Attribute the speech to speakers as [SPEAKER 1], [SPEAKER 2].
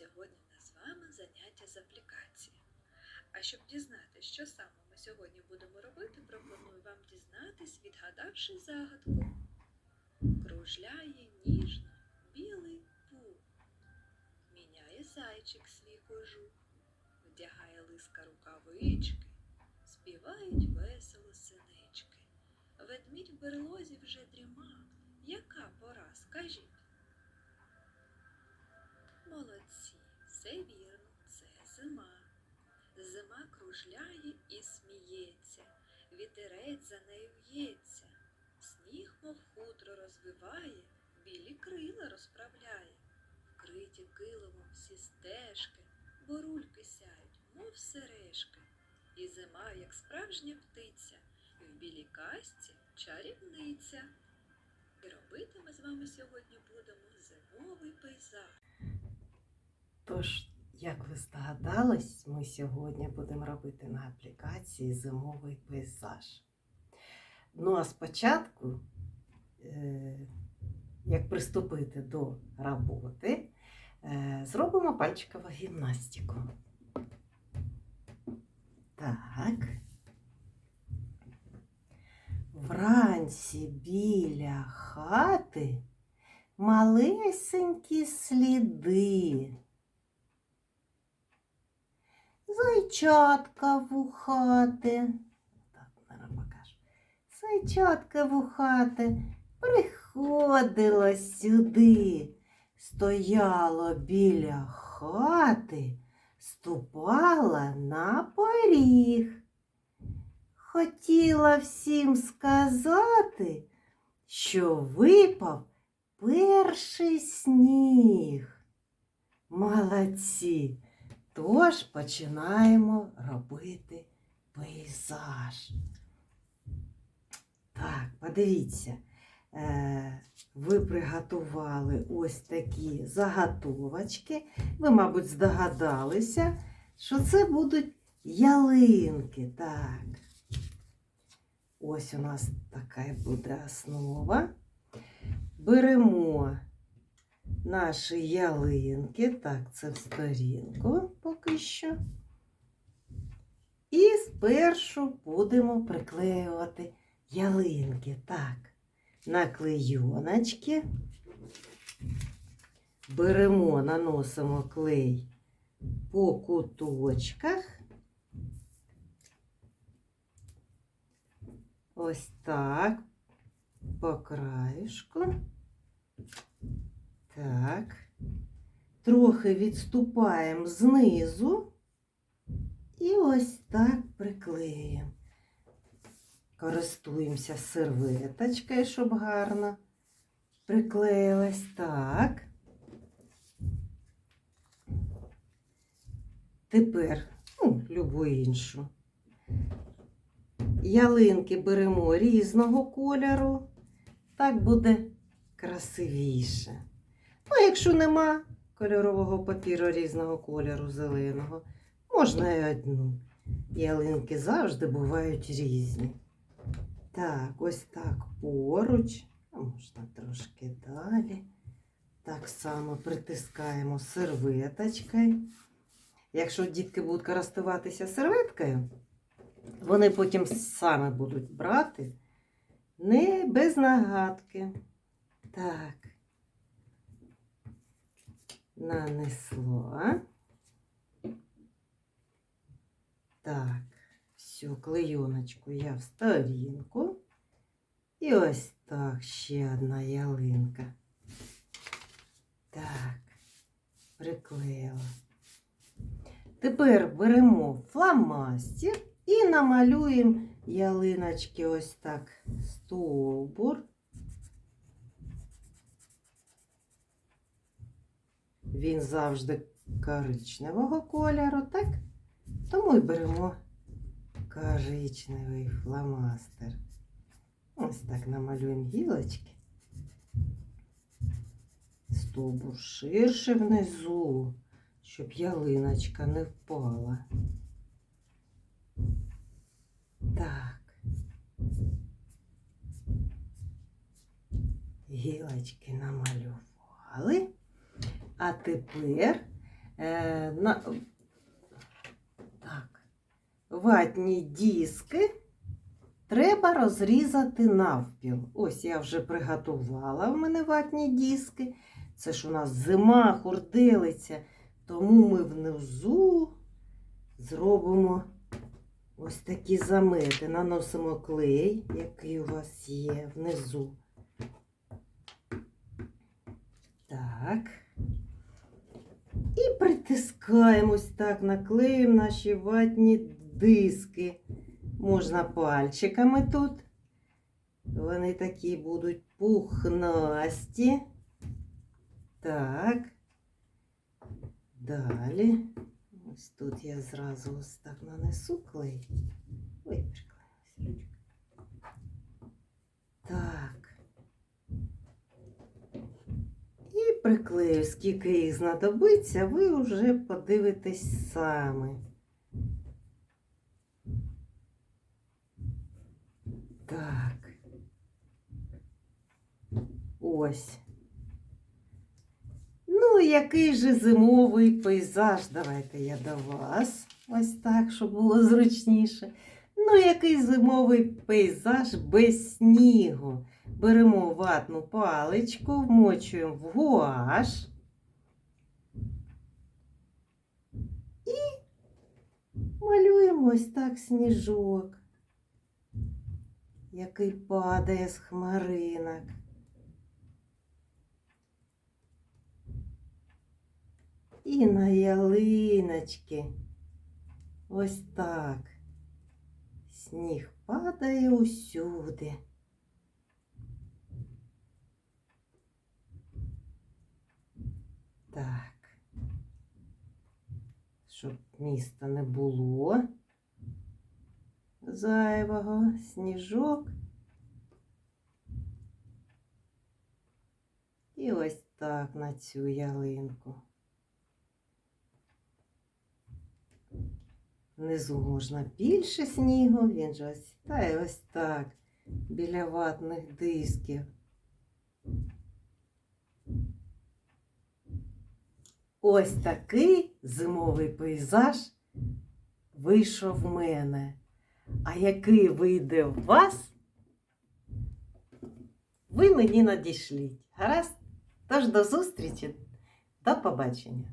[SPEAKER 1] Сьогодні у нас з вами заняття з аплікації. А щоб дізнатися, що саме ми сьогодні будемо робити, пропоную вам дізнатись, відгадавши загадку. Кружляє ніжно білий пух, міняє зайчик свій кожух, вдягає лиска рукавички, співають весело синички. Ведмідь в берлозі вже дріма. Яка пора, скажіть? Все вірно, це зима. Зима кружляє і сміється, вітерець за нею в'ється, сніг, мов хутро розвиває, білі крила розправляє, вкриті килимом всі стежки, борульки сяють, мов сережки, і зима, як справжня птиця, в білій касті чарівниця. І робити ми з вами сьогодні будемо зимовий пейзаж.
[SPEAKER 2] Тож, як ви здогадались, ми сьогодні будемо робити на аплікації зимовий пейзаж. Ну а спочатку, е, як приступити до роботи, е, зробимо пальчикову гімнастику. Так. Вранці біля хати малесенькі сліди. Зайчатка вухате. Так, зараз покажу. Зайчатка вухате приходило сюди, стояло біля хати, ступала на поріг. Хотіла всім сказати, що випав перший сніг. Молодці! Тож починаємо робити пейзаж. Так, подивіться, е, ви приготували ось такі заготовочки. Ви, мабуть, здогадалися, що це будуть ялинки. Так. Ось у нас така буде основа. Беремо наші ялинки. Так, це в сторінку поки що. І спершу будемо приклеювати ялинки. Так, на клейоночки. Беремо, наносимо клей по куточках. Ось так, по краєшку. Так. Трохи відступаємо знизу і ось так приклеїмо. Користуємося серветочкою, щоб гарно приклеїлась. Так. Тепер, ну, любу іншу. Ялинки беремо різного кольору. Так буде красивіше. Ну, якщо нема кольорового папіру різного кольору зеленого, можна і одну. Ялинки завжди бувають різні. Так, ось так поруч, а можна трошки далі. Так само притискаємо серветочкою. Якщо дітки будуть користуватися серветкою, вони потім саме будуть брати не без нагадки. Так. Нанесла. Так, все, клейоночку я в сторінку. І ось так ще одна ялинка. Так, приклеїла. Тепер беремо фломастер і намалюємо ялиночки ось так стовбур. Він завжди коричневого кольору, так? Тому і беремо коричневий фломастер. Ось так намалюємо гілочки. Стовбур ширше внизу, щоб ялиночка не впала. Так. Гілочки намалювали. А тепер Е, на... Так. Ватні диски треба розрізати навпіл. Ось я вже приготувала в мене ватні диски. Це ж у нас зима, хурделиця. Тому ми внизу зробимо ось такі замети. Наносимо клей, який у вас є внизу. Так. І притискаємо ось так, наклеїмо наші ватні диски. Можна пальчиками тут. Вони такі будуть пухнасті. Так. Далі. Ось тут я зразу ось так нанесу клей. Ой, приклеїлась ручка. Так. І приклею, скільки їх знадобиться, ви вже подивитесь самі. Так. Ось. Ну, який же зимовий пейзаж? Давайте я до вас. Ось так, щоб було зручніше. Ну, який зимовий пейзаж без снігу. Беремо ватну паличку, вмочуємо в гуаш. І малюємо ось так сніжок, який падає з хмаринок. І на ялиночки. Ось так. Сніг падає усюди. Так. Щоб міста не було зайвого сніжок. І ось так на цю ялинку. Внизу можна більше снігу, він же ось, та й ось так, біля ватних дисків. Ось такий зимовий пейзаж вийшов в мене. А який вийде в вас, ви мені надішліть. Гаразд? Тож до зустрічі, до побачення.